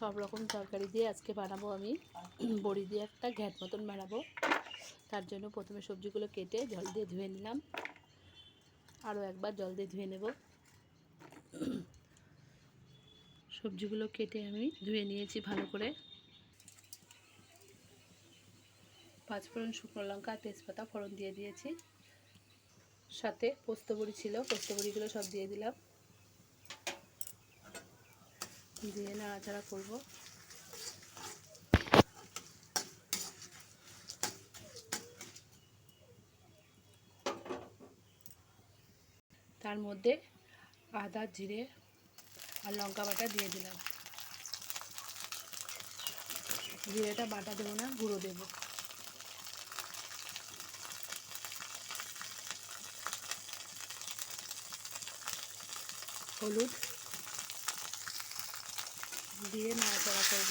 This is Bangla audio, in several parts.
সব রকম তরকারি দিয়ে আজকে বানাবো আমি। বড়ি দিয়ে একটা ঘ্যাট মতন বানাবো। তার জন্য প্রথমে সবজিগুলো কেটে জল দিয়ে ধুয়ে নিলাম। আরও একবার জল দিয়ে ধুয়ে নেব। সবজিগুলো কেটে আমি ধুয়ে নিয়েছি ভালো করে। পাঁচফোড়ন শুকনো লঙ্কা, তেজপাতা ফোড়ন দিয়ে দিয়েছি। সাথে পোস্ত বড়ি ছিল, পোস্ত বড়িগুলো সব দিয়ে দিলাম। দিয়ে নাড়াচাড়া করব। তার মধ্যে আদা, জিরে আর লঙ্কা বাটা দিয়ে দিলাম। জিরেটা বাটা দেবো না, গুঁড়ো দেবো। হলুদ দিয়ে নাড়াচাড়া করব।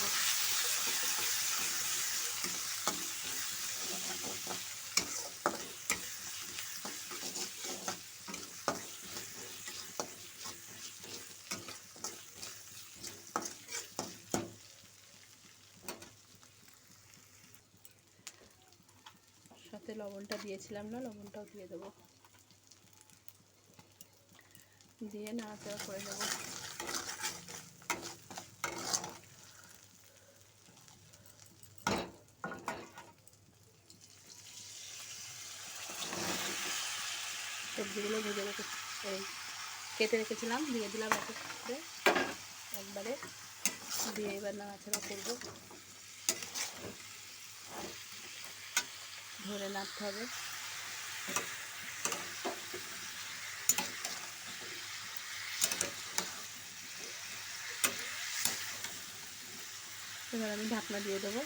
সাথে লবণটা দিয়েছিলাম না লবণটাও দিয়ে দেবো। দিয়ে নাড়াচাড়া করে দেবো সবজিগুলো ভেজে রেখে কেটে রেখেছিলাম, দিয়ে দিলাম এক করে একবারে দিয়ে এবার নাড়াচাড়া করব। ধরে নাড়তে হবে। এবার আমি ঢাকনা দিয়ে দেবো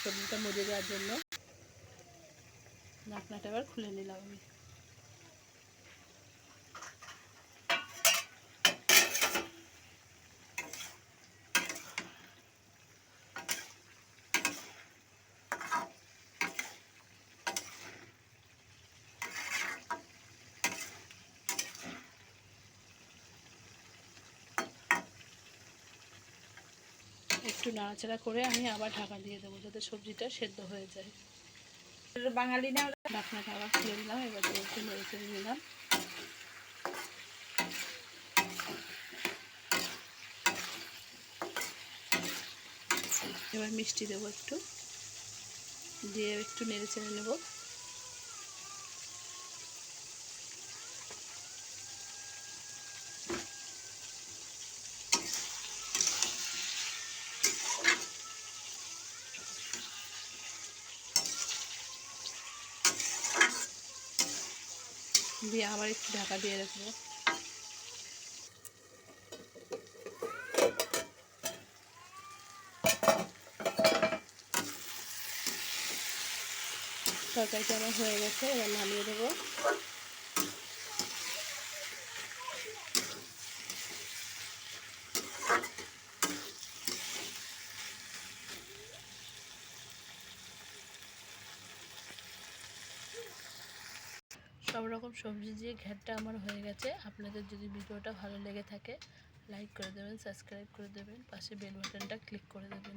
সবজিটা মজে দেওয়ার জন্য। ঢাকনাটা এবার খুলে নিলাম আমি। একটু নাড়াচাড়া করে আমি আবার ঢাকা দিয়ে দেবো যাতে সবজিটা সেদ্ধ হয়ে যায়। বাঙালি না ঢাকনাটা আবার খুলে দিলাম এবার একটু নেড়ে চেড়ে নিলাম। এবার মিষ্টি দেবো একটু দিয়ে একটু নেড়ে চেড়ে নেব। দিয়ে আবার একটু ঢাকা দিয়ে রাখব তরকারিটা আমার হয়ে গেছে এবার নামিয়ে দেবো। সব রকম সবজি দিয়ে ঘ্যাটটা আমার হয়ে গেছে। আপনাদের যদি ভিডিওটা ভালো লেগে থাকে লাইক করে দেবেন সাবস্ক্রাইব করে দেবেন, পাশে বেল বাটনটা ক্লিক করে দেবেন।